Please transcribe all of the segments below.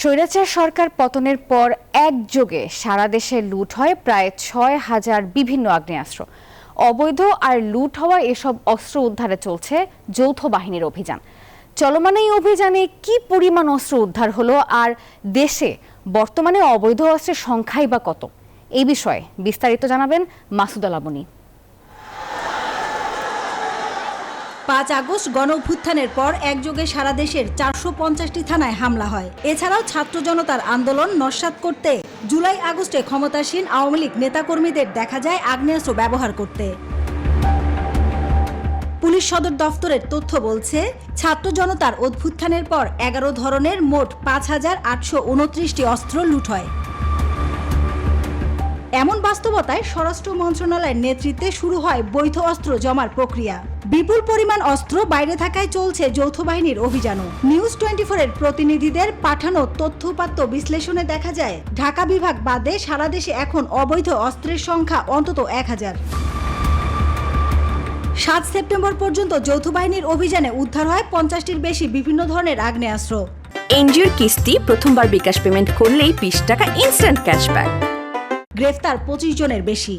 স্বৈরাচার সরকার পতনের পর একযোগে সারা দেশে লুট হয় প্রায় ছয় হাজার বিভিন্ন আগ্নেয়াস্ত্র। অবৈধ আর লুট হওয়া এসব অস্ত্র উদ্ধারে চলছে যৌথ বাহিনীর অভিযান। চলমান এই অভিযানে কি পরিমাণ অস্ত্র উদ্ধার হলো আর দেশে বর্তমানে অবৈধ অস্ত্রের সংখ্যাই বা কত? এই বিষয়ে বিস্তারিত জানাবেন মাসুদ আলামনি পাঁচ আগস্ট গণ অভ্যুত্থানের পর একযোগে সারা দেশের চারশো পঞ্চাশটি থানায় হামলা হয়। এছাড়াও ছাত্র জনতার আন্দোলন নস্যাৎ করতে জুলাই আগস্টে ক্ষমতাসীন আওয়ামী লীগ নেতাকর্মীদের দেখা যায় আগ্নেয়াস্ত্র ব্যবহার করতে। পুলিশ সদর দফতরের তথ্য বলছে, ছাত্র জনতার অভ্যুত্থানের পর এগারো ধরনের মোট পাঁচ হাজার আটশো উনত্রিশটি অস্ত্র লুট হয়। এমন বাস্তবতায় স্বরাষ্ট্র মন্ত্রণালয়ের নেতৃত্বে শুরু হয় বৈধ অস্ত্র জমার প্রক্রিয়া। বিপুল পরিমাণ অস্ত্র বাইরে থাকায় চলছে যৌথ বাহিনীর অভিযানও। নিউজ টোয়েন্টি এর প্রতিনিধিদের পাঠানো তথ্যপাত্য বিশ্লেষণে দেখা যায়, ঢাকা বিভাগ বাদে সারা দেশে এখন অবৈধ অস্ত্রের সংখ্যা অন্তত এক হাজার। সাত সেপ্টেম্বর পর্যন্ত যৌথ বাহিনীর অভিযানে উদ্ধার হয় পঞ্চাশটির বেশি বিভিন্ন ধরনের আগ্নেয়াস্ত্র। এনজিওর কিস্তি প্রথমবার বিকাশ পেমেন্ট করলেই বিশ টাকা ইনস্ট্যান্ট ক্যাশব্যাক। গ্রেফতার পঁচিশ জনের বেশি।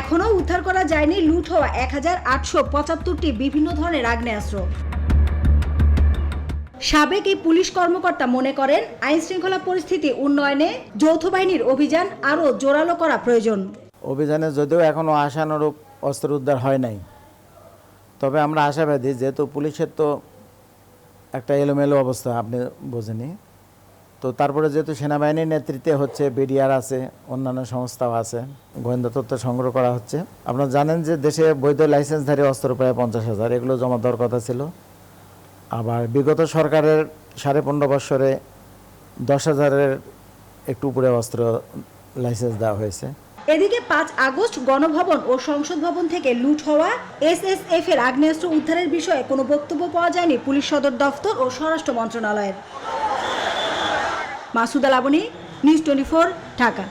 এখনও উদ্ধার করা যায়নি লুট হওয়া এক হাজার আটশো পঁচাত্তরটি বিভিন্ন ধরনের আগ্নেয়াস্ত্র। সাবেক এই পুলিশ কর্মকর্তা মনে করেন আইন শৃঙ্খলা পরিস্থিতি উন্নয়নে যৌথ বাহিনীর অভিযান আরও জোরালো করা প্রয়োজন। অভিযানে যদিও এখনও আশানুরূপ অস্ত্র উদ্ধার হয় নাই, তবে আমরা আশাবাদী, যেহেতু পুলিশের তো একটা এলোমেলো অবস্থা, আপনি বোঝেনি তো তারপরে যেহেতু সেনাবাহিনীর নেতৃত্বে হচ্ছে বিডিআর আছে, অন্যান্য সংস্থাও আছে, গোয়েন্দা তথ্য সংগ্রহ করা হচ্ছে। আপনারা জানেন যে দেশে বৈধ লাইসেন্সধারী অস্ত্র প্রায় পঞ্চাশ হাজার, এগুলো জমা দেওয়ার কথা ছিল। আবার বিগত সরকারের সাড়ে পনেরো বৎসরে দশ হাজারের একটু উপরে অস্ত্র লাইসেন্স দেওয়া হয়েছে। এদিকে পাঁচ আগস্ট গণভবন ও সংসদ ভবন থেকে লুট হওয়া এস এসএসএফ এর আগ্নেয়াস্ত্র উদ্ধারের বিষয়ে কোনো বক্তব্য পাওয়া যায়নি পুলিশ সদর দফতর ও স্বরাষ্ট্র মন্ত্রণালয়ের। Masud Laboni news twenty Dhaka.